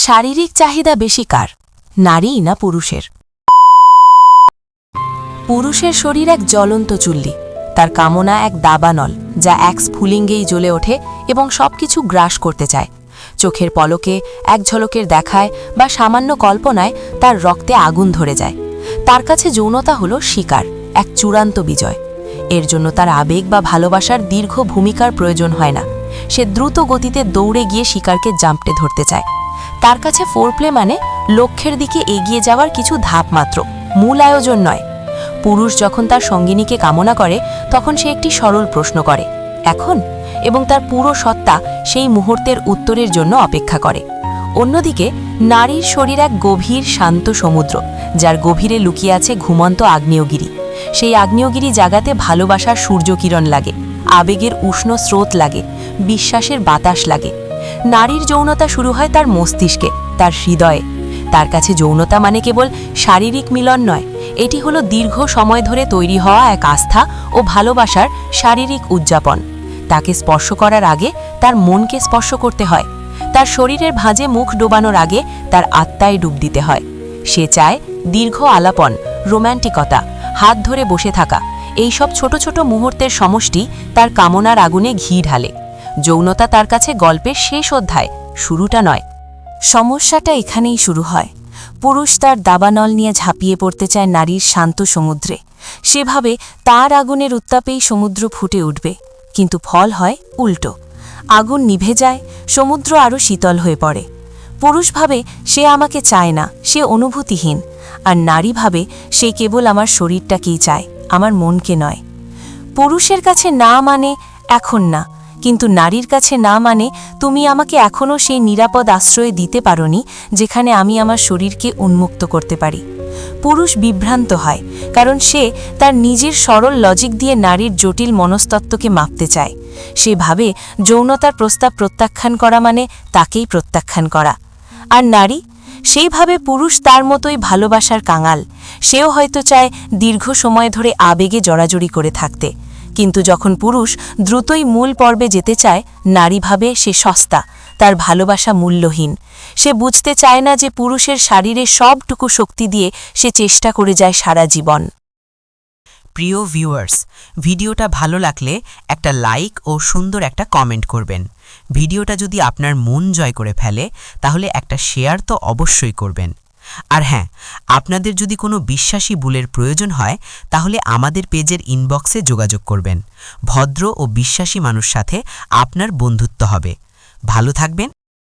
শারীরিক চাহিদা বেশি কার? নারী না পুরুষের? পুরুষের শরীর এক জ্বলন্ত চুল্লি। তার কামনা এক দাবানল, যা এক স্ফুলিঙ্গেই জ্বলে ওঠে এবং সবকিছু গ্রাস করতে চায়। চোখের পলকে এক ঝলকের দেখায় বা সামান্য কল্পনায় তার রক্তে আগুন ধরে যায়। তার কাছে যৌনতা হল শিকার, এক চূড়ান্ত বিজয়। এর জন্য তার আবেগ বা ভালোবাসার দীর্ঘ ভূমিকার প্রয়োজন হয় না। সে দ্রুত গতিতে দৌড়ে গিয়ে শিকারকে জাম্পটে ধরতে চায়। তার কাছে ফোরপ্লে মানে লক্ষ্যের দিকে এগিয়ে যাওয়ার কিছু ধাপ মাত্র, মূল আয়োজন নয়। পুরুষ যখন তার সঙ্গিনীকে কামনা করে, তখন সে একটি সরল প্রশ্ন করে, এখন? এবং তার পুরো সত্তা সেই মুহূর্তের উত্তরের জন্য অপেক্ষা করে। অন্যদিকে, নারীর শরীর এক গভীর শান্ত সমুদ্র, যার গভীরে লুকিয়ে আছে ঘুমন্ত আগ্নেয়গিরি। সেই আগ্নেয়গিরি জাগাতে ভালোবাসার সূর্যকিরণ লাগে, আবেগের উষ্ণ স্রোত লাগে, বিশ্বাসের বাতাস লাগে। নারীর যৌনতা শুরু হয় তার মস্তিষ্কে, তার হৃদয়ে। তার কাছে যৌনতা মানে কেবল শারীরিক মিলন নয়, এটি হলো দীর্ঘ সময় ধরে তৈরি হওয়া এক আস্থা ও ভালোবাসার শারীরিক উদযাপন। তাকে স্পর্শ করার আগে তার মনকে স্পর্শ করতে হয়। তার শরীরের ভাঁজে মুখ ডোবানোর আগে তার আত্মায় ডুব দিতে হয়। সে চায় দীর্ঘ আলাপন, রোম্যান্টিকতা, হাত ধরে বসে থাকা। এই সব ছোট ছোট মুহূর্তের সমষ্টি তার কামনার আগুনে ঘি ঢালে। যৌনতা তার কাছে গল্পের শেষ অধ্যায়, শুরুটা নয়। সমস্যাটা এখানেই শুরু হয়। পুরুষ তার দাবানল নিয়ে ঝাঁপিয়ে পড়তে চায় নারীর শান্ত সমুদ্রে। সেভাবে তার আগুনের উত্তাপেই সমুদ্র ফুটে উঠবে। কিন্তু ফল হয় উল্টো। আগুন নিভে যায়, সমুদ্র আরও শীতল হয়ে পড়ে। পুরুষ ভাবে, সে আমাকে চায় না, সে অনুভূতিহীন। আর নারী ভাবে, সে কেবল আমার শরীরটাকেই চায়, আমার মনকে নয়। পুরুষের কাছে না মানে এখন না কিন্তু নারীর কাছে না মানে তুমি আমাকে এখনও সেই নিরাপদ আশ্রয় দিতে পারোনি যেখানে আমি আমার শরীরকে উন্মুক্ত করতে পারি। পুরুষ বিভ্রান্ত হয়, কারণ সে তার নিজের সরল লজিক দিয়ে নারীর জটিল মনস্তত্ত্বকে মাপতে চায়। সে ভাবে যৌনতার প্রস্তাব প্রত্যাখ্যান করা মানে তাকেই প্রত্যাখ্যান করা। আর নারী? সেইভাবে পুরুষ তার মতোই ভালোবাসার কাঙাল। সেও হয়তো চায় দীর্ঘ সময় ধরে আবেগে জড়াজড়ি করে থাকতে। কিন্তু যখন পুরুষ দ্রুতই মূল পর্বে যেতে চায়, নারী ভাবে সে সস্তা, তার ভালোবাসা মূল্যহীন। সে বুঝতে চায় না যে পুরুষের শারীরে সবটুকু শক্তি দিয়ে সে চেষ্টা করে যায় সারা জীবন। প্রিয় ভিউয়ার্স, ভিডিওটা ভালো লাগলে একটা লাইক ও সুন্দর একটা কমেন্ট করবেন। ভিডিওটা যদি আপনার মন জয় করে ফেলে, তাহলে একটা শেয়ার তো অবশ্যই করবেন। আর হ্যাঁ আপনাদের যদি কোনো বিশ্বাসী বুলের প্রয়োজন হয়, তাহলে আমাদের পেজের ইনবক্সে যোগাযোগ করবেন। ভদ্র ও বিশ্বাসী মানুষ সাথে আপনার বন্ধুত্ব হবে। ভালো থাকবেন।